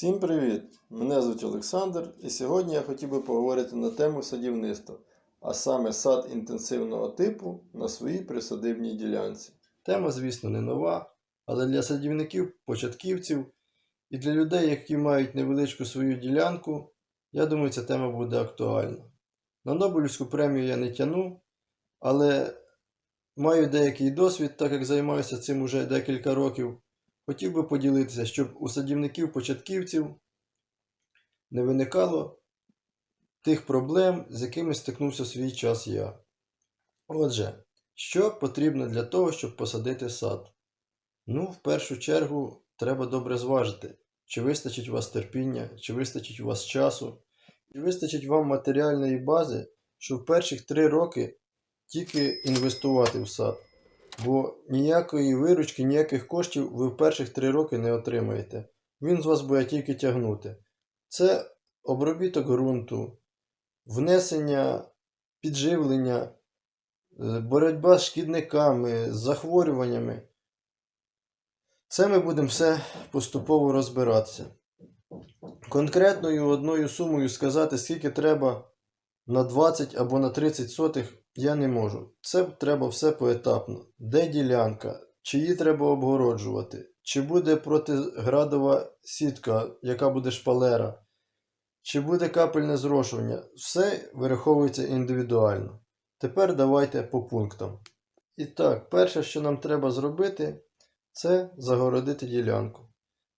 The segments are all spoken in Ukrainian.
Всім привіт! Мене звуть Олександр, і сьогодні я хотів би поговорити на тему садівництва, а саме сад інтенсивного типу на своїй присадибній ділянці. Тема, звісно, не нова, але для садівників-початківців і для людей, які мають невеличку свою ділянку, я думаю, ця тема буде актуальна. На Нобелівську премію я не тяну, але маю деякий досвід, так як займаюся цим уже декілька років. Хотів би поділитися, щоб у садівників-початківців не виникало тих проблем, з якими стикнувся свій час я. Отже, що потрібно для того, щоб посадити сад? Ну, в першу чергу, треба добре зважити, чи вистачить у вас терпіння, чи вистачить у вас часу, чи вистачить вам матеріальної бази, щоб в перших три роки тільки інвестувати в сад. Бо ніякої виручки, ніяких коштів ви в перших три роки не отримаєте. Він з вас буде тільки тягнути. Це обробіток ґрунту, внесення підживлення, е, боротьба з шкідниками, з захворюваннями. Це ми будемо все поступово розбиратися. Конкретною одною сумою сказати, скільки треба на 20 або на 30 сотих я не можу. Це треба все поетапно. Де ділянка, чи її треба обгороджувати, чи буде протиградова сітка, яка буде шпалера, чи буде капельне зрошування. Все вираховується індивідуально. Тепер давайте по пунктам. І так, перше, що нам треба зробити, це загородити ділянку.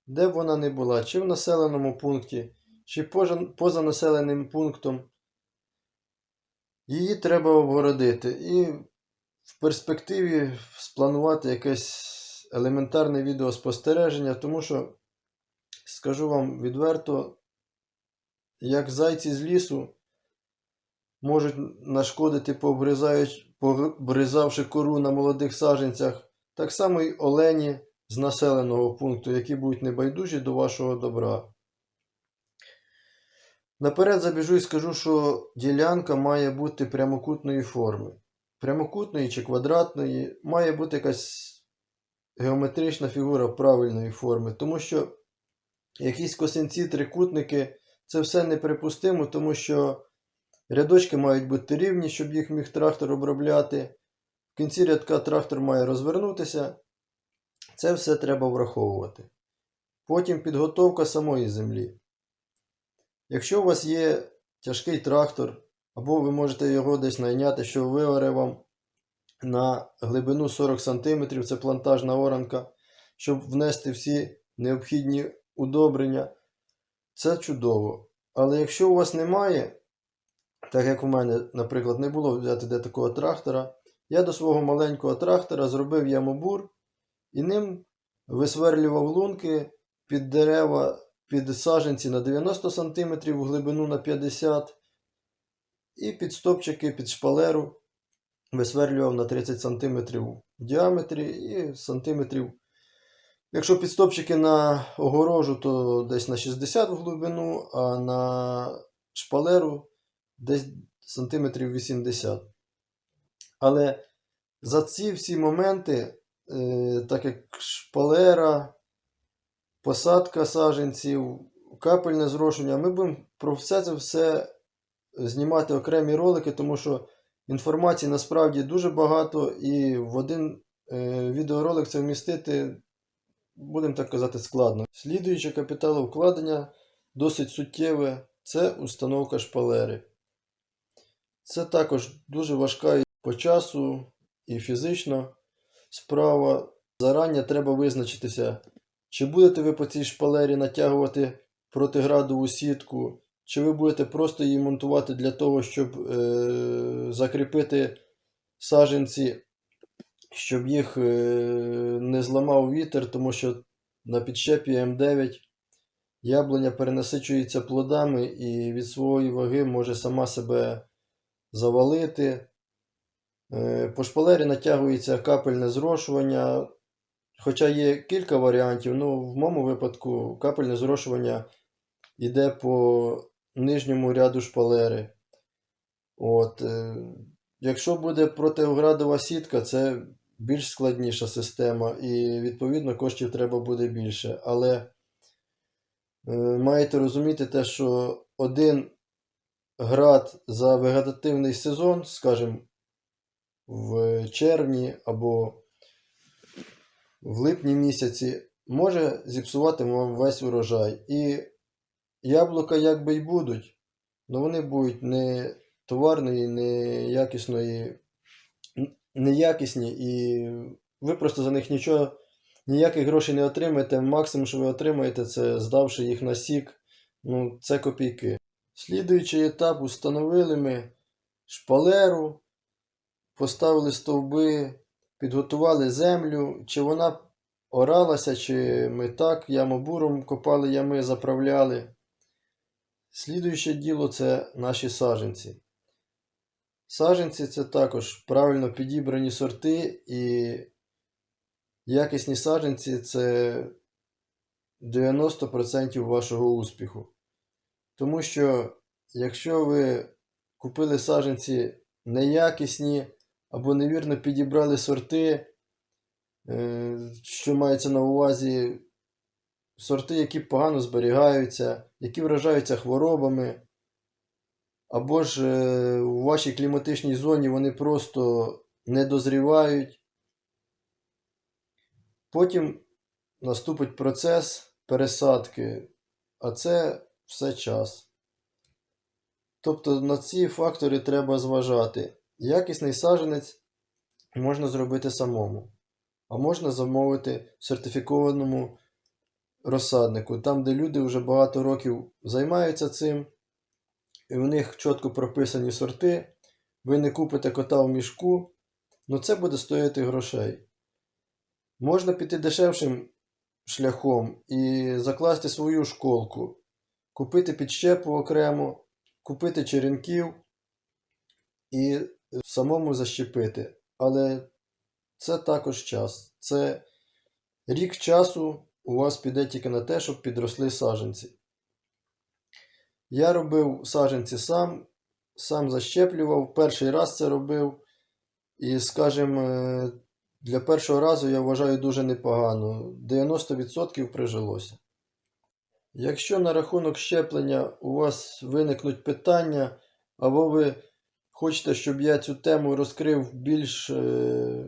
Де б вона не була, чи в населеному пункті, чи поза, населеним пунктом. Її треба обгородити і в перспективі спланувати якесь елементарне відеоспостереження, тому що, скажу вам відверто, як зайці з лісу можуть нашкодити, пообрізавши кору на молодих саджанцях, так само й олені з населеного пункту, які будуть небайдужі до вашого добра. Наперед забіжу і скажу, що ділянка має бути прямокутної форми. Прямокутної чи квадратної має бути якась геометрична фігура правильної форми, тому що якісь косинці, трикутники це все неприпустимо, тому що рядочки мають бути рівні, щоб їх міг трактор обробляти. В кінці рядка трактор має розвернутися. Це все треба враховувати. Потім підготовка самої землі. Якщо у вас є тяжкий трактор, або ви можете його десь найняти, що виоре вам на глибину 40 см, це плантажна оранка, щоб внести всі необхідні удобрення, це чудово. Але якщо у вас немає, так як у мене, наприклад, не було взяти де такого трактора, я до свого маленького трактора зробив ямобур і ним висверлював лунки під дерева під саженці на 90 см, в глибину на 50 і під стопчики під шпалеру висверлював на 30 см в діаметрі і сантиметрів. Якщо під стопчики на огорожу, то десь на 60 в глибину, а на шпалеру десь сантиметрів 80. Але за ці всі моменти, е, так як шпалера, посадка саджанців, капельне зрошення. Ми будемо про все це все знімати окремі ролики, тому що інформації насправді дуже багато, і в один е, відеоролик це вмістити, будемо так казати, складно. Слідуюче капіталовкладення досить суттєве це установка шпалери. Це також дуже важка і по часу і фізично справа. Зарані треба визначитися, чи будете ви по цій шпалері натягувати протиградову сітку, чи ви будете просто її монтувати для того, щоб е, закріпити саженці, щоб їх е, не зламав вітер, тому що на підщепі М9 яблуня перенасичується плодами і від своєї ваги може сама себе завалити. Е, По шпалері натягується капельне зрошування. Хоча є кілька варіантів, ну в моєму випадку капельне зрошування йде по нижньому ряду шпалери. От, е, якщо буде протиградова сітка, це більш складніша система, і відповідно коштів треба буде більше. Але Е, Маєте розуміти те, що один град за вегетативний сезон, скажімо, в червні або в липні місяці, може зіпсувати вам весь урожай. І яблука як би й будуть, але вони будуть не товарної, не якісної, н- неякісні, і ви просто за них нічого, ніяких грошей не отримаєте. Максимум, що ви отримаєте, це здавши їх на сік, ну, це копійки. Слідуючий етап установили ми шпалеру, поставили стовби, підготували землю, чи вона оралася, чи ми так ямобуром копали ями, заправляли. Слідуюче діло це наші саджанці. Саджанці це також правильно підібрані сорти і якісні саджанці це 90% вашого успіху. Тому що якщо ви купили саджанці неякісні або невірно підібрали сорти, е, що мається на увазі сорти, які погано зберігаються, які вражаються хворобами, або ж е, у вашій кліматичній зоні вони просто не дозрівають. Потім наступить процес пересадки, а це все час. Тобто на ці фактори треба зважати. Якісний саджанець можна зробити самому, а можна замовити в сертифікованому розсаднику, там, де люди вже багато років займаються цим, і у них чітко прописані сорти. Ви не купите кота в мішку, ну це буде стояти грошей. Можна піти дешевшим шляхом і закласти свою школку, купити підщепу окремо, купити черенків і самому защепити. Але це також час. Це рік часу у вас піде тільки на те, щоб підросли саджанці. Я робив саджанці сам, сам защеплював, перший раз це робив. І, скажімо, е, для першого разу я вважаю дуже непогано. 90% прижилося. Якщо на рахунок щеплення у вас виникнуть питання, або ви хочете, щоб я цю тему розкрив більш е,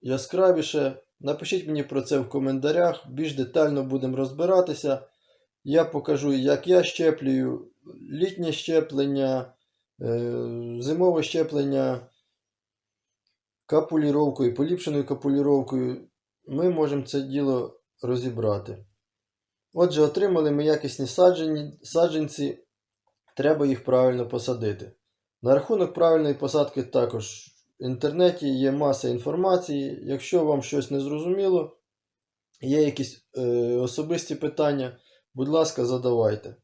яскравіше, напишіть мені про це в коментарях, більш детально будемо розбиратися. Я покажу, як я щеплюю, літнє щеплення, е, зимове щеплення капуліровкою, поліпшеною капуліровкою. Ми можемо це діло розібрати. Отже, отримали ми якісні саджені, саджанці, треба їх правильно посадити. На рахунок правильної посадки також в інтернеті є маса інформації. Якщо вам щось не зрозуміло, є якісь е, особисті питання, будь ласка, задавайте.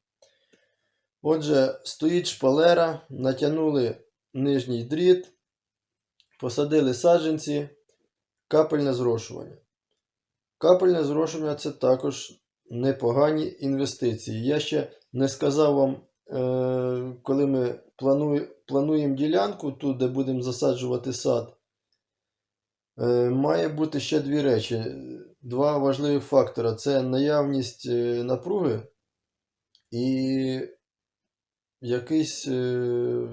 Отже, стоїть шпалера, натягнули нижній дріт, посадили саджанці, капельне зрошування. Капельне зрошування це також непогані інвестиції. Я ще не сказав вам, е, коли ми планую, плануємо ділянку, тут, де будемо засаджувати сад, е, має бути ще дві речі. Два важливі фактори: це наявність е, напруги і якийсь е,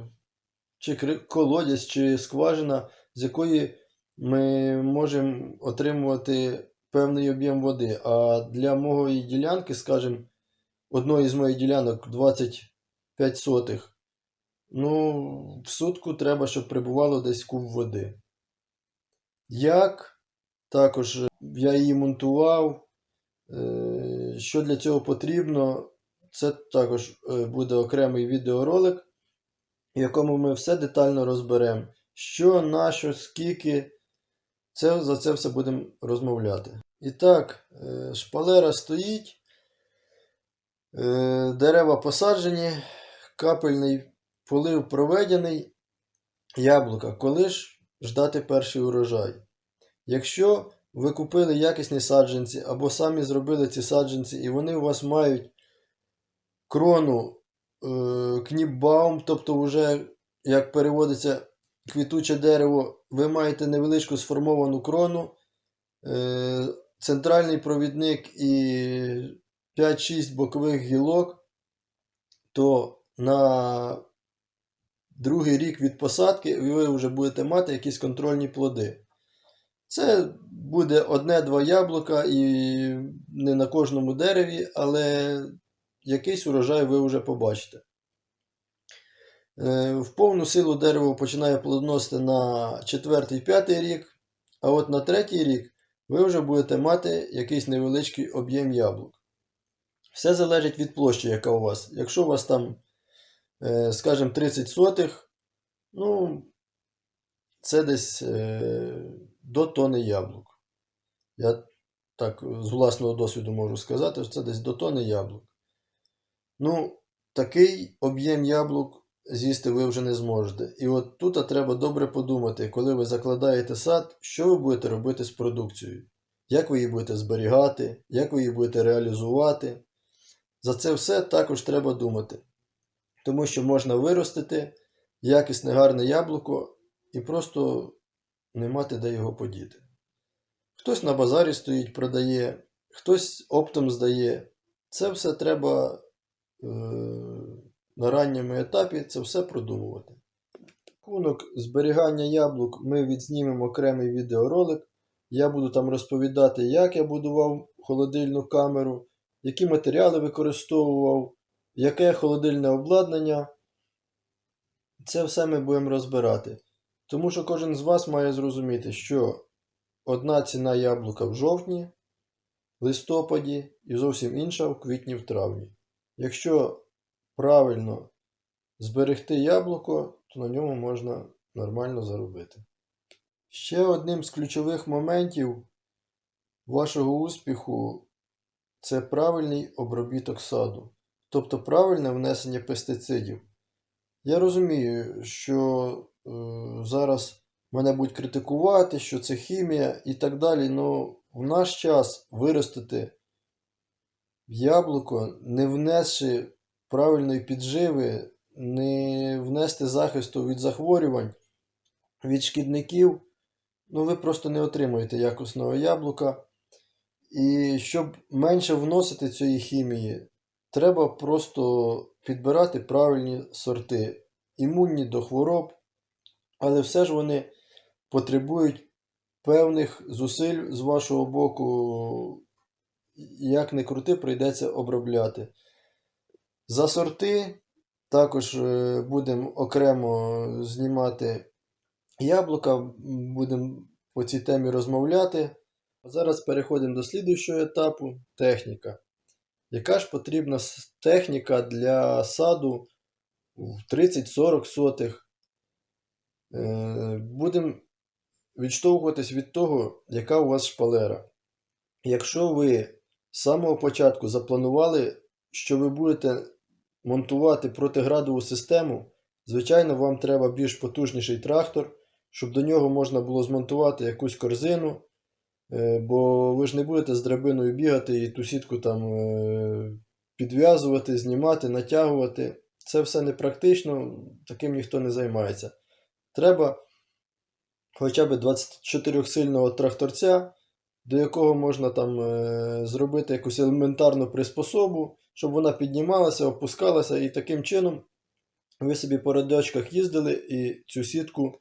чи колодязь, чи скважина, з якої ми можемо отримувати певний об'єм води. А для моєї ділянки, скажімо, одної з моїх ділянок 25 сотих, ну, в сутку треба, щоб прибувало десь куб води. Як також е, я її монтував, е, що для цього потрібно, це також е, буде окремий відеоролик, в якому ми все детально розберемо. Що, на що, скільки, це, за це все будемо розмовляти. І так, шпалера стоїть, дерева посаджені, капельний полив проведений, яблука. Коли ж ждати перший урожай? Якщо ви купили якісні саджанці або самі зробили ці саджанці, і вони у вас мають крону е, кніпбаум, тобто вже, як переводиться квітуче дерево, ви маєте невеличку сформовану крону, е, центральний провідник і 5-6 бокових гілок, то на другий рік від посадки ви вже будете мати якісь контрольні плоди. Це буде одне-два яблука і не на кожному дереві, але якийсь урожай ви вже побачите. Е, В повну силу дерево починає плодоносити на 4-5 рік, а от на третій рік ви вже будете мати якийсь невеличкий об'єм яблук. Все залежить від площі, яка у вас. Якщо у вас там, скажімо, 30 сотих, ну, це десь е, до тони яблук. Я так з власного досвіду можу сказати, що це десь до тони яблук. Ну, такий об'єм яблук з'їсти ви вже не зможете. І от тут треба добре подумати, коли ви закладаєте сад, що ви будете робити з продукцією. Як ви її будете зберігати, як ви її будете реалізувати. За це все також треба думати. Тому що можна виростити якісне гарне яблуко і просто не мати де його подіти. Хтось на базарі стоїть, продає, хтось оптом здає. Це все треба е, на ранньому етапі це все продумувати. Рахунок зберігання яблук ми відзнімемо окремий відеоролик. Я буду там розповідати, як я будував холодильну камеру, які матеріали використовував, яке холодильне обладнання. Це все ми будемо розбирати. Тому що кожен з вас має зрозуміти, що одна ціна яблука в жовтні, листопаді і зовсім інша в квітні в травні. Якщо правильно зберегти яблуко, то на ньому можна нормально заробити. Ще одним з ключових моментів вашого успіху це правильний обробіток саду, тобто правильне внесення пестицидів. Я розумію, що е, зараз мене будуть критикувати, що це хімія і так далі, але в наш час виростити яблуко, не внесши правильної підживи, не внести захисту від захворювань, від шкідників, ну ви просто не отримуєте якісного яблука. І щоб менше вносити цієї хімії, треба просто підбирати правильні сорти, імунні до хвороб, але все ж вони потребують певних зусиль з вашого боку, як не крути, прийдеться обробляти. За сорти також е, будемо окремо знімати яблука, будемо по цій темі розмовляти. Зараз переходимо до слідуючого етапу техніка. Яка ж потрібна техніка для саду в 30-40 сотих? Е, Будемо відштовхуватись від того, яка у вас шпалера. Якщо ви з самого початку запланували, що ви будете монтувати протиградову систему, звичайно, вам треба більш потужніший трактор, щоб до нього можна було змонтувати якусь корзину. Е, Бо ви ж не будете з драбиною бігати і ту сітку там е, підв'язувати, знімати, натягувати. Це все непрактично, таким ніхто не займається. Треба хоча б 24-сильного тракторця, до якого можна там е, зробити якусь елементарну приспособу, щоб вона піднімалася, опускалася, і таким чином ви собі по рядочках їздили і цю сітку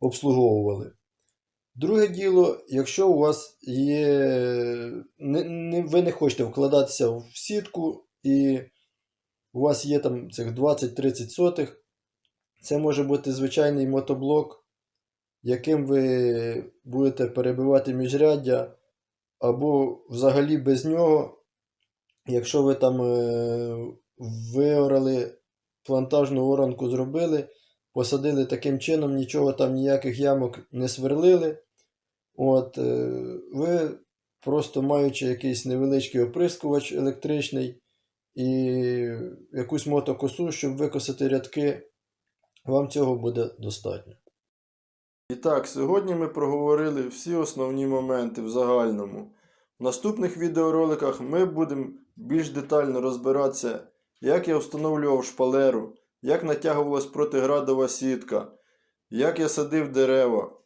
обслуговували. Друге діло, якщо у вас є. Не, не, ви не хочете вкладатися в сітку, і у вас є там цих 20-30 сотих, це може бути звичайний мотоблок, яким ви будете перебивати міжряддя, або взагалі без нього, якщо ви там е, виорали плантажну оранку зробили, посадили таким чином, нічого там ніяких ямок не сверлили. От, е, ви просто маючи якийсь невеличкий оприскувач електричний і якусь мотокосу, щоб викосити рядки, вам цього буде достатньо. І так, сьогодні ми проговорили всі основні моменти в загальному. В наступних відеороликах ми будемо більш детально розбиратися, як я встановлював шпалеру, як натягувалась протиградова сітка, як я садив дерева,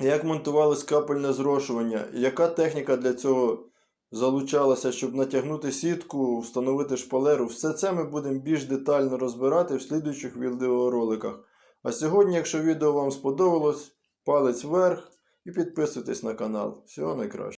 як монтувалось капельне зрошування, яка техніка для цього залучалася, щоб натягнути сітку, встановити шпалеру. Все це ми будемо більш детально розбирати в слідуючих відеороликах. А сьогодні, якщо відео вам сподобалось, палець вверх і підписуйтесь на канал. Всього найкращого.